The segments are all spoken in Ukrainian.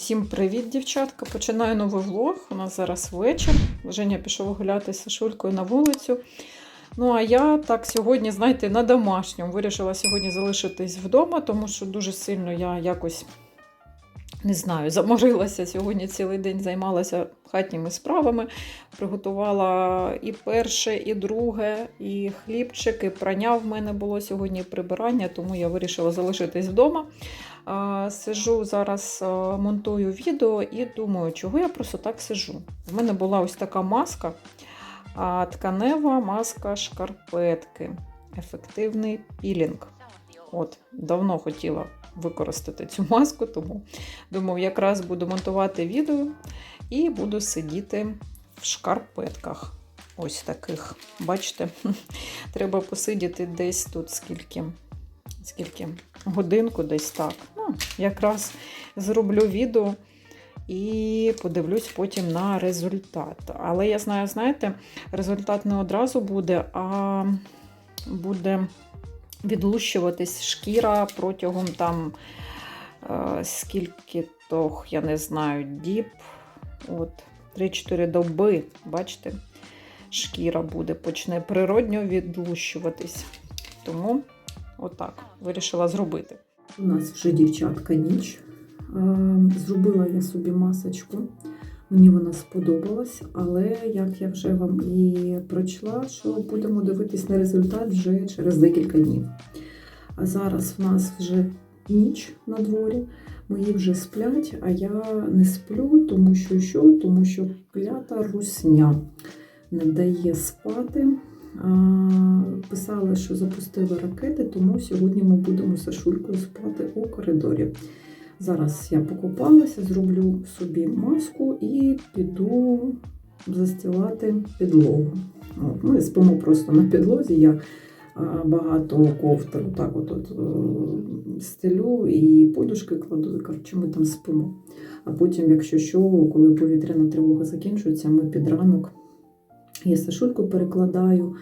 Всім привіт, дівчатка! Починаю новий влог. У нас зараз вечір. Женя пішов гуляти з Сашулькою на вулицю. Ну, а я так сьогодні, знаєте, на домашньому вирішила сьогодні залишитись вдома, тому що дуже сильно я якось не знаю, заморилася сьогодні цілий день, займалася хатніми справами, приготувала і перше, і друге, і хлібчик, і прання в мене було сьогодні прибирання, тому я вирішила залишитись вдома. Сижу зараз, монтую відео і думаю, чого я просто так сижу. У мене була ось така маска, тканева маска шкарпетки. Ефективний пілінг. От, давно хотіла використати цю маску, тому думав, якраз буду монтувати відео і буду сидіти в шкарпетках. Ось таких. Бачите, треба посидіти десь тут скільки, скільки годинку, десь так. Ну, якраз зроблю відео і подивлюсь потім на результат. Але я знаю, знаєте, результат не одразу буде, а буде відлущуватись шкіра протягом там е, скільки то, я не знаю, діб. От, 3-4 доби, бачите, шкіра буде, почне природньо відлущуватись. Тому отак вирішила зробити. У нас вже дівчатка ніч. Е, Зробила я собі масочку. Мені вона сподобалась, але як я вже вам і прочла, що будемо дивитись на результат вже через декілька днів. А зараз в нас вже ніч на дворі, мої вже сплять, а я не сплю, тому що що? Тому що клята русня не дає спати. А, Писали, що запустили ракети, тому сьогодні ми будемо з Сашулькою спати у коридорі. Зараз я покупалася, зроблю собі маску і піду застілати підлогу. От, ми спимо просто на підлозі. Я багато ковтр так от, е, стелю і подушки кладу, і, коротше, ми там спимо. А потім, якщо що, коли повітряна тривога закінчується, ми під ранок я Сашульку перекладаю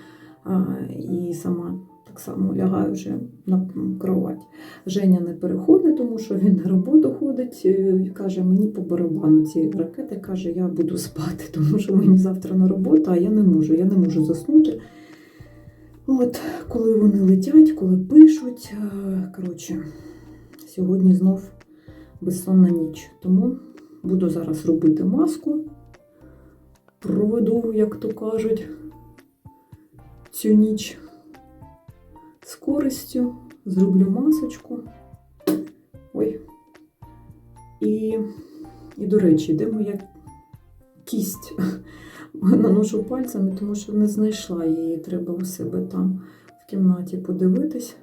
а, і сама так само лягаю вже на кровать. Женя не переходить, тому що він на роботу ходить. е, Каже, мені по барабану ці ракети. Каже, я буду спати, тому що мені завтра на роботу, а я не можу. Я не можу заснути. От, коли вони летять, коли пишуть. е, Коротше, сьогодні знов безсонна ніч. Тому буду зараз робити маску. Проведу, як то кажуть, цю ніч з користю, зроблю масочку. Ой. І, і до речі, де моя кість? Наношу пальцями, тому що не знайшла її. Треба у себе там в кімнаті подивитись.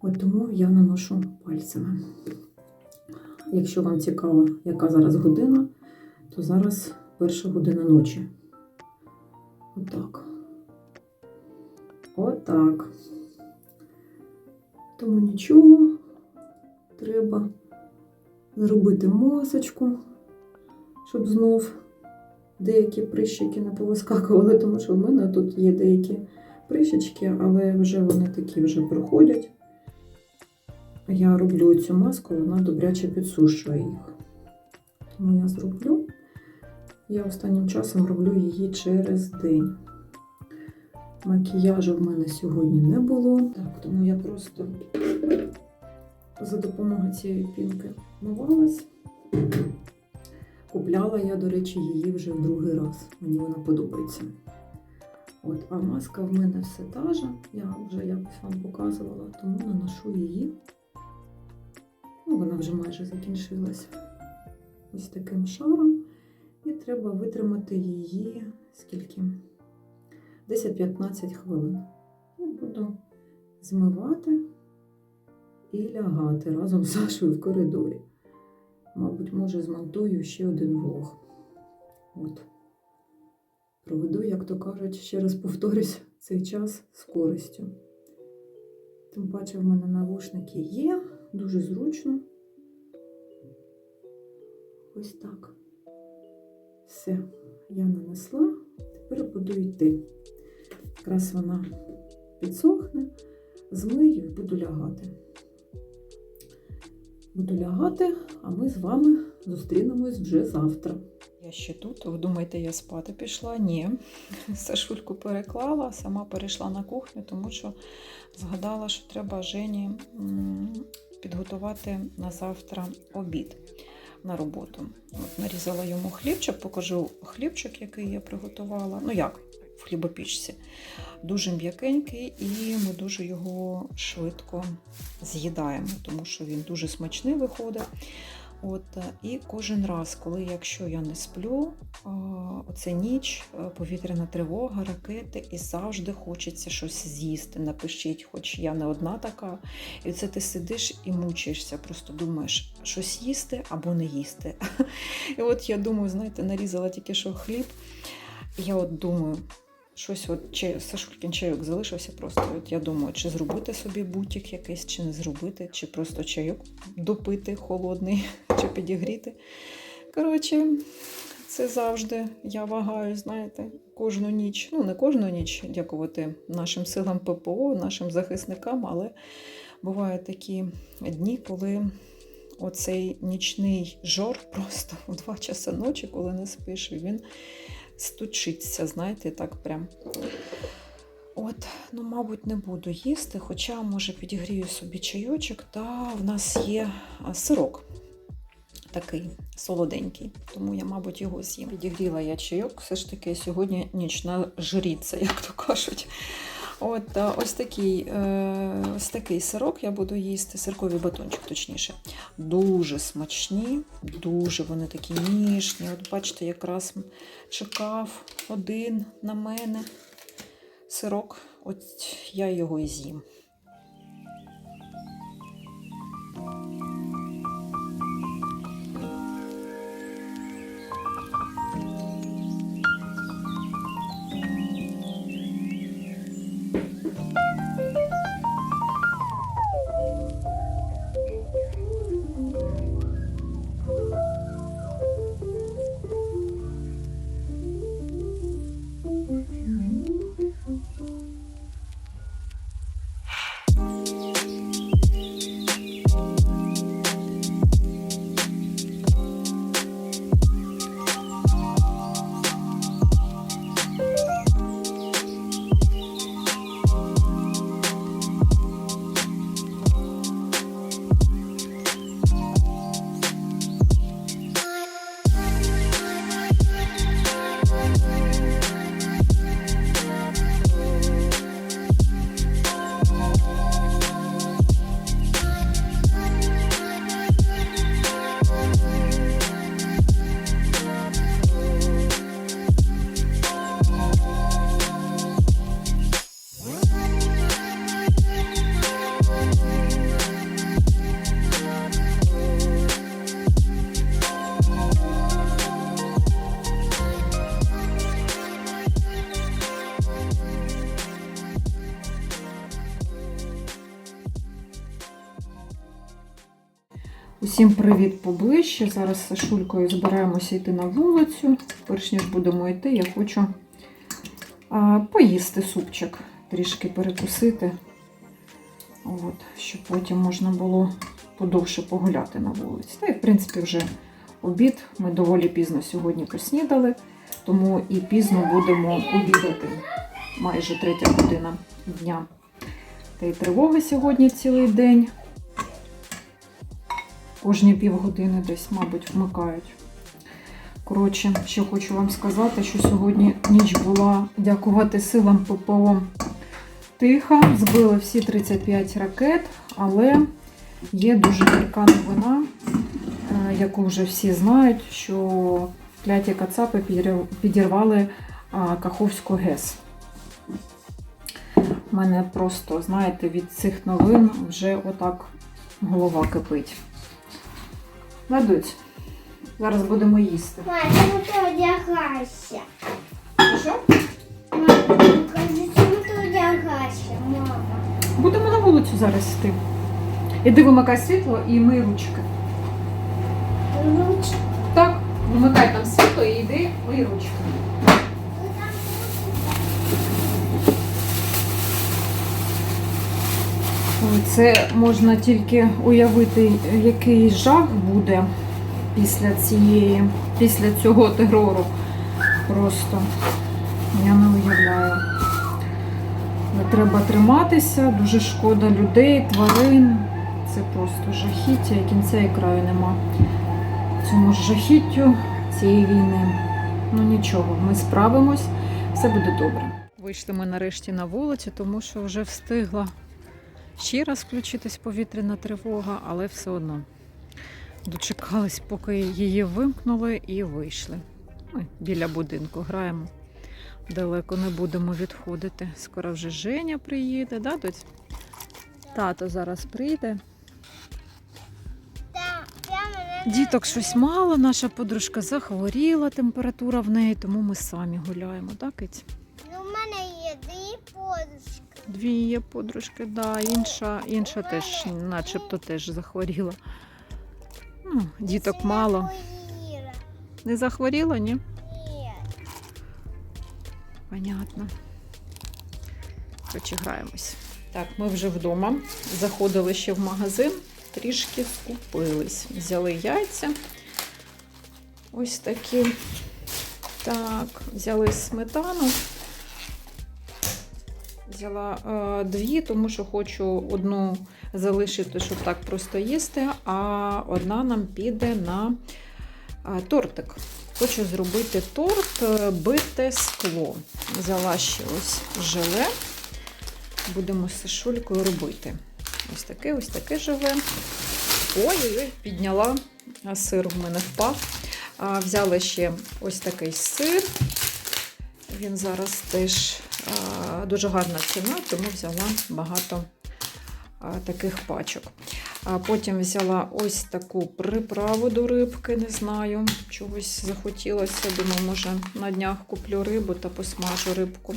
От тому я наношу пальцями. Якщо вам цікаво, яка зараз година, то зараз перша година ночі. Отак. Отак. Тому нічого. Треба зробити масочку, щоб знов деякі прищики не повискакували, тому що в мене тут є деякі прищички, але вже вони такі вже проходять. Я роблю цю маску, вона добряче підсушує їх. Тому я зроблю. Я останнім часом роблю її через день. Макіяжу в мене сьогодні не було, так, тому я просто за допомогою цієї пінки мивалась. Купляла я, до речі, її вже в другий раз. Мені вона подобається. От, а маска в мене все та же. Я вже якось вам показувала, тому наношу її. Ну, вона вже майже закінчилась ось таким шаром. І треба витримати її скільки? 10-15 хвилин. І буду змивати і лягати разом з Сашою в коридорі. Мабуть, може, змонтую ще один влог. От. Проведу, як то кажуть, ще раз повторюсь, цей час з користю. Тим паче в мене навушники є, дуже зручно. Ось так. Все, я нанесла, тепер буду йти. Якраз вона підсохне, змию і буду лягати. Буду лягати, а ми з вами зустрінемось вже завтра. Я ще тут. Ви думаєте, я спати пішла? Ні. Сашульку переклала, сама перейшла на кухню, тому що згадала, що треба Жені підготувати на завтра обід на роботу. От нарізала йому хлібчик, покажу хлібчик, який я приготувала. Ну як, в хлібопічці. Дуже м'якенький, і ми дуже його швидко з'їдаємо, тому що він дуже смачний виходить. От, і кожен раз, коли якщо я не сплю, оце ніч, повітряна тривога, ракети, і завжди хочеться щось з'їсти. Напишіть, хоч я не одна така. І це ти сидиш і мучаєшся, просто думаєш, щось їсти або не їсти. І от я думаю, знаєте, нарізала тільки що хліб. Я от думаю, щось от чай, Сашулькін чайок залишився просто. От я думаю, чи зробити собі бутік якийсь, чи не зробити, чи просто чайок допити холодний, чи підігріти. Коротше, це завжди я вагаю, знаєте, кожну ніч. Ну, не кожну ніч, дякувати нашим силам ППО, нашим захисникам, але бувають такі дні, коли оцей нічний жор просто в 2 часи ночі, коли не спиш, він стучиться, знаєте, так прям. От, ну, мабуть, не буду їсти, хоча, може, підігрію собі чайочок, та в нас є сирок такий солоденький, тому я, мабуть, його з'їм. Підігріла я чайок, все ж таки сьогодні нічна жріця, як то кажуть. От ось такий, е, ось такий сирок я буду їсти, сирковий батончик, точніше. Дуже смачні, дуже вони такі ніжні. От бачите, якраз чекав один на мене сирок, от я його і з'їм. Усім привіт поближче. Зараз з Сашулькою збираємося йти на вулицю. Перш ніж будемо йти, я хочу поїсти супчик, трішки перекусити, От, щоб потім можна було подовше погуляти на вулиці. Та й, в принципі, вже обід. Ми доволі пізно сьогодні поснідали, тому і пізно будемо обідати. Майже третя година дня. Та й тривога сьогодні цілий день. Кожні півгодини десь, мабуть, вмикають. Коротше, що хочу вам сказати, що сьогодні ніч була, дякувати силам ППО тиха. Збили всі 35 ракет, але є дуже гірка новина, е, яку вже всі знають, що кляті кацапи підірвали Каховську ГЕС. У мене просто, знаєте, від цих новин вже отак голова кипить. Надуть. Зараз будемо їсти. Мама, чому ти одягаєшся? Що? Мама, чому ти одягаєшся, мама? Будемо на вулицю зараз йти. Іди вимикай світло і мий ручки. Ручки? Так, вимикай там світло і йди мий ручки. Це можна тільки уявити, який жах буде після цієї, після цього терору. Просто я не уявляю. Треба триматися, дуже шкода людей, тварин. Це просто жахіття, і кінця і краю нема. Цьому ж жахіттю цієї війни. Ну нічого, ми справимось, все буде добре. Вийшли ми нарешті на вулицю, тому що вже встигла ще раз включитись повітряна тривога, але все одно дочекались, поки її вимкнули і вийшли. Ми біля будинку граємо. Далеко не будемо відходити. Скоро вже Женя приїде, да, доць? Тато зараз прийде. Діток щось мало, наша подружка захворіла, температура в неї, тому ми самі гуляємо, так, Киць? Ну, у мене є дві подушки. Дві є подружки, да, інша, інша теж, начебто теж захворіла. Ну, діток мало. Не захворіла, ні? Ні. Понятно. Коротше, граємось. Так, ми вже вдома. Заходили ще в магазин, трішки скупились. Взяли яйця. Ось такі. Так, взяли сметану. Взяла е, дві, тому що хочу одну залишити, щоб так просто їсти, а одна нам піде на е, тортик. Хочу зробити торт е, бите скло. Взяла ще ось желе. Будемо з Сашулькою робити. Ось таке, ось таке желе. Ой-ой-ой, підняла, сир в мене впав. Взяла ще ось такий сир. Він зараз теж дуже гарна ціна, тому взяла багато таких пачок. Потім взяла ось таку приправу до рибки, не знаю, чогось захотілося. Думаю, може на днях куплю рибу та посмажу рибку.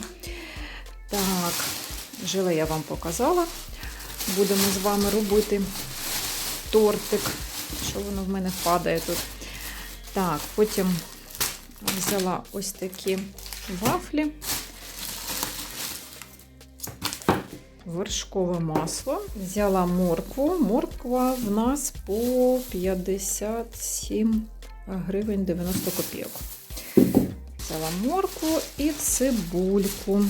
Так, желе я вам показала. Будемо з вами робити тортик, що воно в мене падає тут. Так, потім взяла ось такі вафлі. Вершкове масло. Взяла моркву. Морква в нас по 57 гривень 90 копійок. Взяла моркву і цибульку.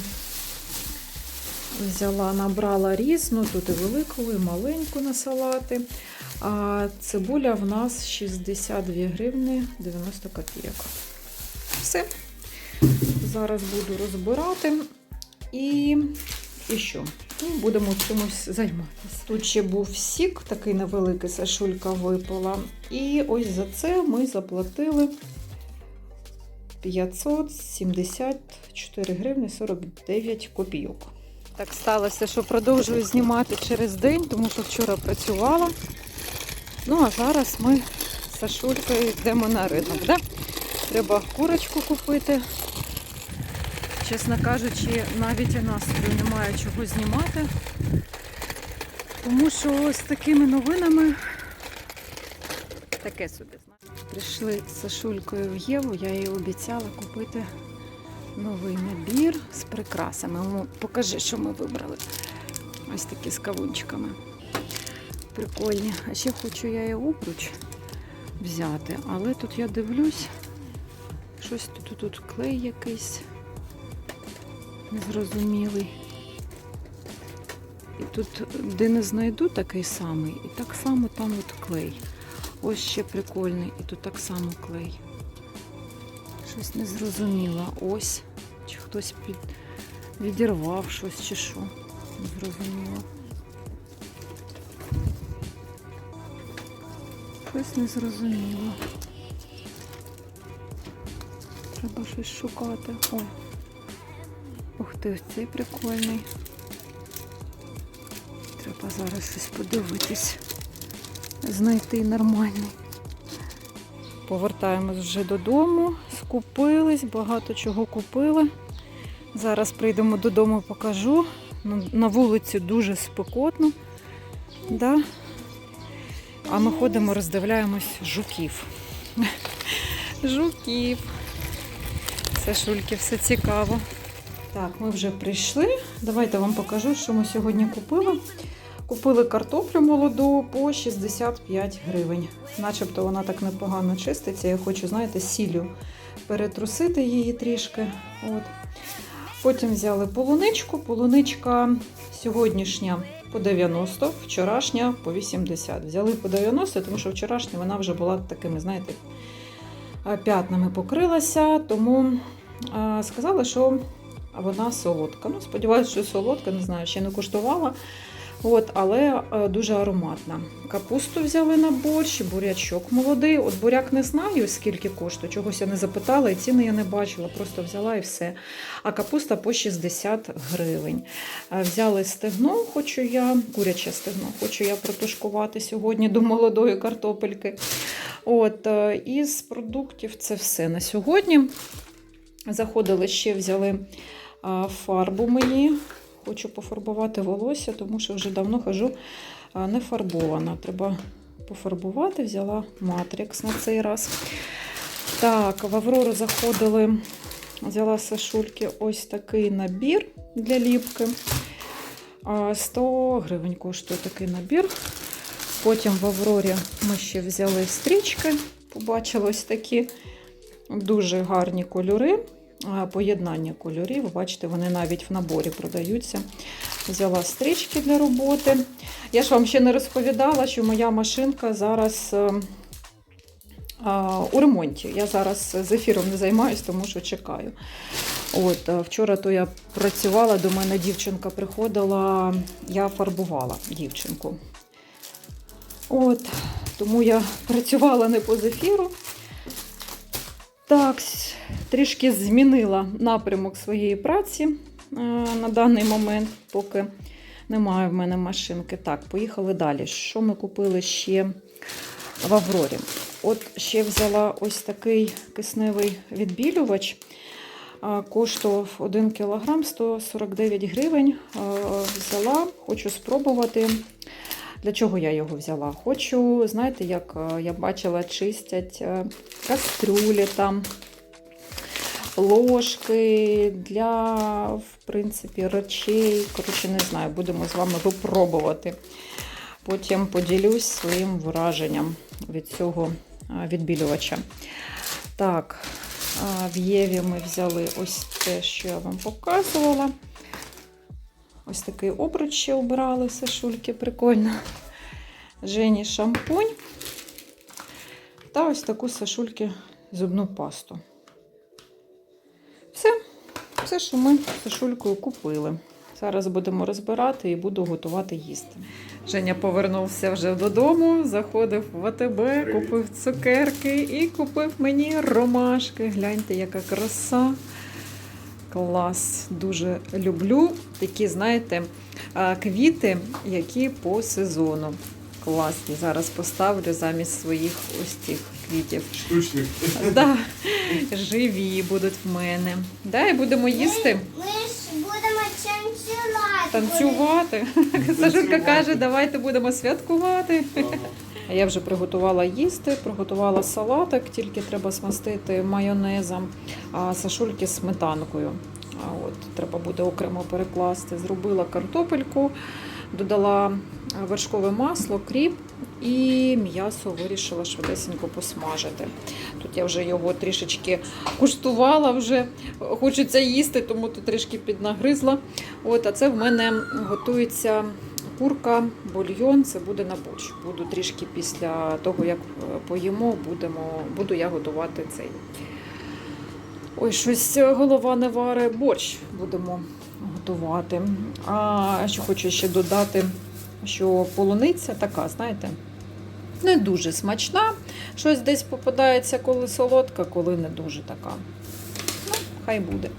Взяла, набрала різну, тут і велику, і маленьку на салати. А цибуля в нас 62 гривні 90 копійок. Все. Зараз буду розбирати. І, і що? Ну, будемо чимось займатися. Тут ще був сік, такий невеликий, Сашулька випала. І ось за це ми заплатили 574 гривні 49 копійок. Так сталося, що продовжую знімати через день, тому що вчора працювала. Ну, а зараз ми з Сашулькою йдемо на ринок. Да? Треба курочку купити. Чесно кажучи, навіть і настрою немає чого знімати. Тому що ось такими новинами таке собі знаю. Прийшли з Сашулькою в Єву, я їй обіцяла купити новий набір з прикрасами. Покажи, що ми вибрали. Ось такі з кавунчиками. Прикольні. А ще хочу я і обруч взяти, але тут я дивлюсь, щось тут, тут клей якийсь незрозумілий. І тут, де не знайду такий самий, і так само там от клей. Ось ще прикольний, і тут так само клей. Щось незрозуміло. Ось. Чи хтось під... відірвав щось, чи що. Незрозуміло. Щось незрозуміло. Треба щось шукати. Ой. Ух ти, ось цей прикольний. Треба зараз щось подивитись, знайти нормальний. Повертаємось вже додому, скупились, багато чого купили. Зараз прийдемо додому, покажу. На- вулиці дуже спекотно. Да? А ми ходимо, роздивляємось жуків. Жуків. Це шульки, все цікаво. Так, ми вже прийшли. Давайте вам покажу, що ми сьогодні купили. Купили картоплю молоду по 65 гривень. Начебто вона так непогано чиститься. Я хочу, знаєте, сіллю перетрусити її трішки. От. Потім взяли полуничку. Полуничка сьогоднішня по 90, вчорашня по 80. Взяли по 90, тому що вчорашня вона вже була такими, знаєте, п'ятнами покрилася, тому сказали, що вона солодка. Ну, сподіваюся, що солодка, не знаю, ще не куштувала. От, але е, дуже ароматна. Капусту взяли на борщ, бурячок молодий. От буряк не знаю, скільки коштує. Чогось я не запитала, і ціни я не бачила, просто взяла і все. А капуста по 60 гривень. Е, Взяли стегно, хочу я, куряче стегно, хочу я протушкувати сьогодні до молодої картопельки. От, е, із продуктів це все на сьогодні. Заходили ще, взяли а, фарбу мені. Хочу пофарбувати волосся, тому що вже давно хожу не фарбована. Треба пофарбувати. Взяла матрикс на цей раз. Так, в Аврору заходили, взяла Сашульки ось такий набір для ліпки. 100 гривень коштує такий набір. Потім в Аврорі ми ще взяли стрічки. Побачили ось такі дуже гарні кольори. Поєднання кольорів. Бачите, вони навіть в наборі продаються. Взяла стрічки для роботи. Я ж вам ще не розповідала, що моя машинка зараз е, у ремонті. Я зараз з ефіром не займаюся, тому що чекаю. От, е, вчора то я працювала, до мене дівчинка приходила, я фарбувала дівчинку. От, тому я працювала не по ефіру. Так, трішки змінила напрямок своєї праці е, на даний момент, поки немає в мене машинки. Так, поїхали далі. Що ми купили ще в Аврорі? От ще взяла ось такий кисневий відбілювач. Коштував 1 кг 149 гривень. Е, Взяла, хочу спробувати. Для чого я його взяла? Хочу, знаєте, як е, я бачила, чистять е, кастрюлі там, ложки для, в принципі, речей. Коротше, не знаю, будемо з вами випробувати. Потім поділюсь своїм враженням від цього е, відбілювача. Так, в Єві ми взяли ось те, що я вам показувала. Ось такий обруч ще обирали, Сашульки, прикольно. Жені шампунь. Та ось таку Сашульки зубну пасту. Все, все, що ми Сашулькою купили. Зараз будемо розбирати і буду готувати їсти. Женя повернувся вже додому, заходив в АТБ, купив цукерки і купив мені ромашки. Гляньте, яка краса. Клас, дуже люблю такі, знаєте, квіти, які по сезону. Класні. Зараз поставлю замість своїх ось цих квітів. Штучник. Да, живі будуть в мене. Да, і будемо їсти, Ми ж будемо танцювати. танцювати. Сашулька каже, давайте будемо святкувати. А Я вже приготувала їсти, приготувала салатик, тільки треба смастити майонезом, а сашульки сметанкою. А от треба буде окремо перекласти. Зробила картопельку, додала вершкове масло, кріп і м'ясо вирішила швидесенько посмажити. Тут я вже його трішечки куштувала, вже хочеться їсти, тому тут трішки піднагризла. От, а це в мене готується курка, бульйон, це буде на борщ. Буду трішки після того, як е, поїмо, будемо, буду я готувати цей. Ой, щось е, голова не варе, борщ будемо готувати. А що хочу ще додати, що полуниця така, знаєте, не дуже смачна. Щось десь попадається, коли солодка, коли не дуже така. Ну, хай буде.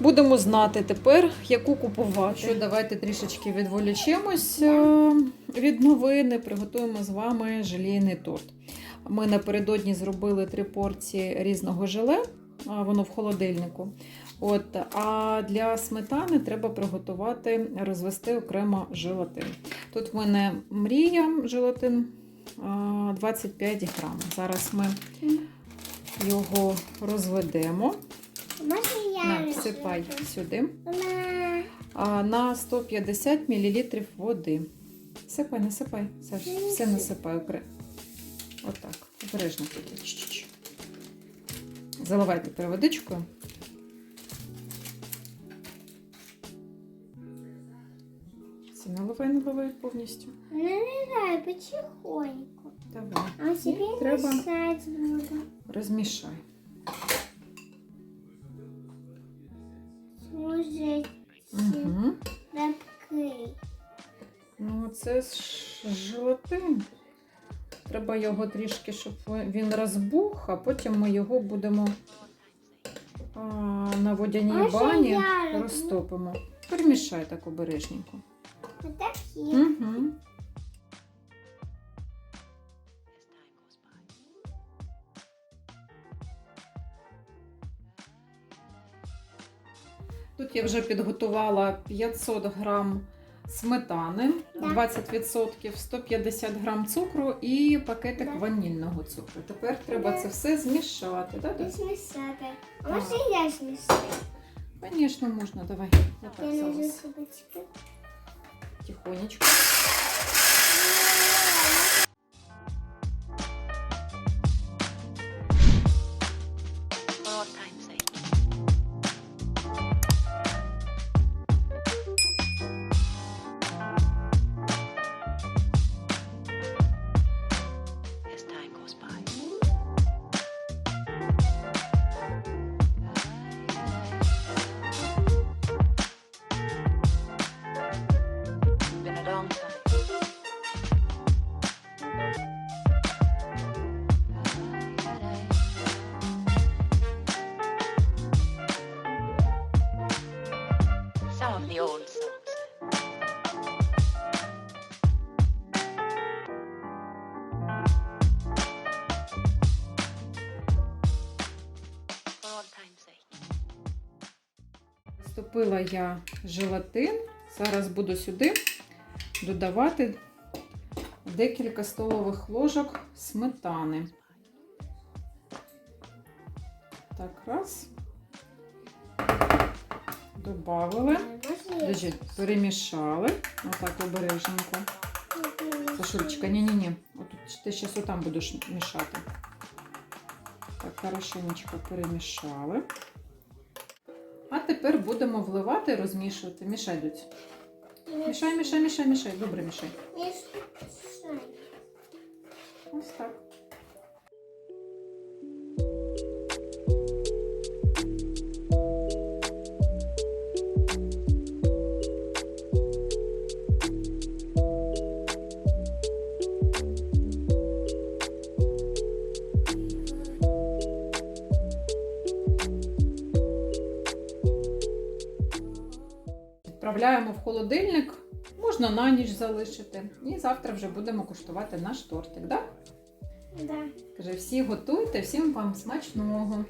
Будемо знати тепер, яку купувати. Що давайте трішечки відволічемось е, від новини. Приготуємо з вами желейний торт. Ми напередодні зробили три порції різного желе, воно в холодильнику. От, а для сметани треба приготувати, розвести окремо желатин. Тут в мене мрія желатин 25 грам. Зараз ми його розведемо. Можна На, всипай сюди. А, на 150 мл води. Сипай, насипай. Саш, все насипай. Отак. Обережно. Чш-чш. Заливай тепер водичкою. Все, наливай, наливай повністю. Наливай потихоньку. Давай. А І треба розмішай. Угу. Ну, це ж желатин. Треба його трішки, щоб він розбух, а потім ми його будемо а, на водяній Може, бані я роблю? розтопимо. Перемішай так обережненько. Отакі. Угу. Тут я вже підготувала 500 грам сметани, 20%, 150 грам цукру і пакетик Да. ванільного цукру. Тепер треба це все змішати. Да, Ти да? змішати. А може я змішаю? Звісно, можна. Давай. Я не собі тихонечко. Вступила я желатин. Зараз буду сюди додавати декілька столових ложок сметани. Так, раз. Добавили. Може перемішали. Отак обережненько. Сашульчика, ні-ні-ні. Ти зараз отам будеш мішати. Так, хорошенечко перемішали. Тепер будемо вливати, розмішувати. Мішай, доць. Мішай, мішай, мішай, мішай. Добре мішай. Мішай. Холодильник. Можна на ніч залишити. І завтра вже будемо куштувати наш тортик. Да? Да. Каже, всі готуйте, всім вам смачного.